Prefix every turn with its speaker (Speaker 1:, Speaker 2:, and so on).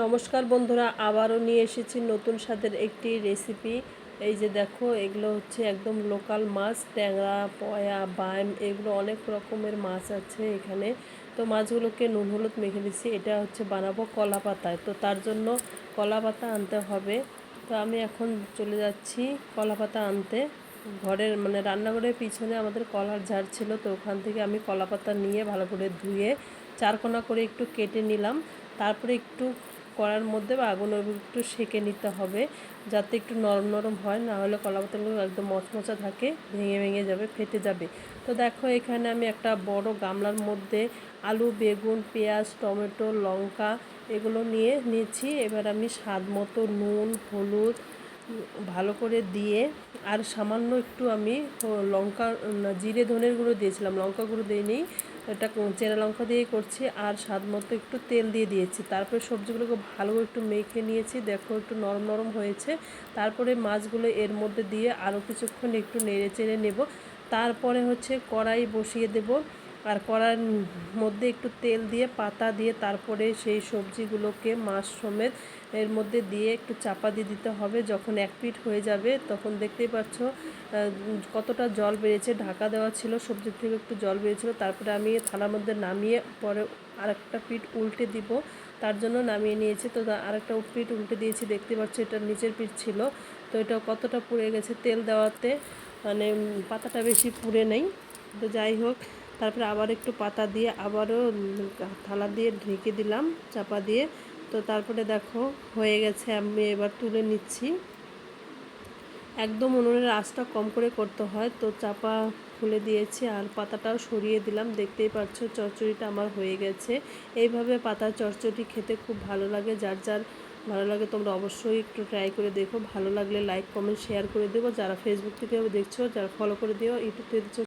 Speaker 1: নমস্কার বন্ধুরা, আবারও নিয়ে এসেছি নতুন স্বাদের একটি রেসিপি এই যে দেখো, এগুলো হচ্ছে একদম লোকাল মাছ, ট্যাংরা, পয়া, বাইম, এগুলো অনেক রকমের মাছ আছে এখানে। তো মাছগুলোকে নুন, হলুদ মেখে দিচ্ছি এটা হচ্ছে বানাবো কলা পাতায় তো তার জন্য কলা পাতা আনতে হবে। তো আমি এখন চলে যাচ্ছি কলা পাতা আনতে। ঘরের মানে রান্নাঘরের পিছনে আমাদের কলার ঝাড় ছিল, তো ওখান থেকে আমি কলা পাতা নিয়ে ভালো করে ধুয়ে চারকোনা করে একটু কেটে নিলাম। তারপরে একটু কড়ার মধ্যে বা আগুন একটু সেঁকে নিতে হবে, যাতে একটু নরম নরম হয়, না হলে কলা পাতাগুলো একদম মচমচা থাকে, ভেঙে ভেঙে যাবে, ফেটে যাবে। তো দেখো এখানে আমি একটা বড় গামলার মধ্যে আলু, বেগুন, পেঁয়াজ, টমেটো, লঙ্কা এগুলো নিয়ে নিয়েছি। এবার আমি স্বাদ মতো নুন, হলুদ ভালো করে দিয়ে আর সামান্য একটু আমি লঙ্কা জিরে ধনের গুঁড়ো দিয়েছিলাম, লঙ্কা গুঁড়ো দিইনি। এটা চেরা লঙ্কা দিয়ে করছি, আর স্বাদ মতো একটু তেল দিয়ে দিয়েছি। তারপরে সবজিগুলোকে ভালো একটু মেখে নিয়েছি, দেখো একটু নরম নরম হয়েছে। তারপরে মাছগুলো এর মধ্যে দিয়ে আরও কিছুক্ষণ একটু নেড়ে চেড়ে নেব। তারপরে হচ্ছে কড়াই বসিয়ে দেব। আর কড়ার মধ্যে একটু তেল দিয়ে, পাতা দিয়ে তারপরে সেই সবজিগুলোকে মাছ সমেত এর মধ্যে দিয়ে একটু চাপা দিয়ে দিতে হবে। যখন এক পিঠ হয়ে যাবে, তখন দেখতেই পাচ্ছ কতটা জল বেরিয়েছে ঢাকা দেওয়া ছিল, সবজির থেকে একটু জল বেরিয়েছিল তারপরে আমি থালার মধ্যে নামিয়ে পরে আরেকটা পিঠ উল্টে দিব। তার জন্য নামিয়ে নিয়েছি। তো তা- আরেকটা পিঠ উল্টে দিয়েছি। দেখতে পাচ্ছ, এটা নিচের পিঠ ছিল। তো এটা কতটা পুড়ে গেছে তেল দেওয়াতে। মানে পাতাটা বেশি পুড়ে নেই। তো যাই হোক তারপরে আবার একটু পাতা দিয়ে আবারও থালা দিয়ে ঢেকে দিলাম, চাপা দিয়ে। তো তারপরে দেখো, হয়ে গেছে, আমি এবার তুলে নিচ্ছি। একদম উনুনের আঁচটা কম করে করতে হয়। তো চাপা খুলে দিয়েছি আর পাতাটাও সরিয়ে দিলাম। দেখতেই পাচ্ছ, চচ্চড়িটা আমার হয়ে গেছে। এইভাবে পাতার চচ্চড়ি খেতে খুব ভালো লাগে। যার যার ভালো লাগে তোমরা অবশ্যই একটু ট্রাই করে দেখো। ভালো লাগলে লাইক, কমেন্ট, শেয়ার করে দেবো যারা ফেসবুক থেকে দেখছ, যারা ফলো করে দিও, ইউটিউব থেকে দেখছ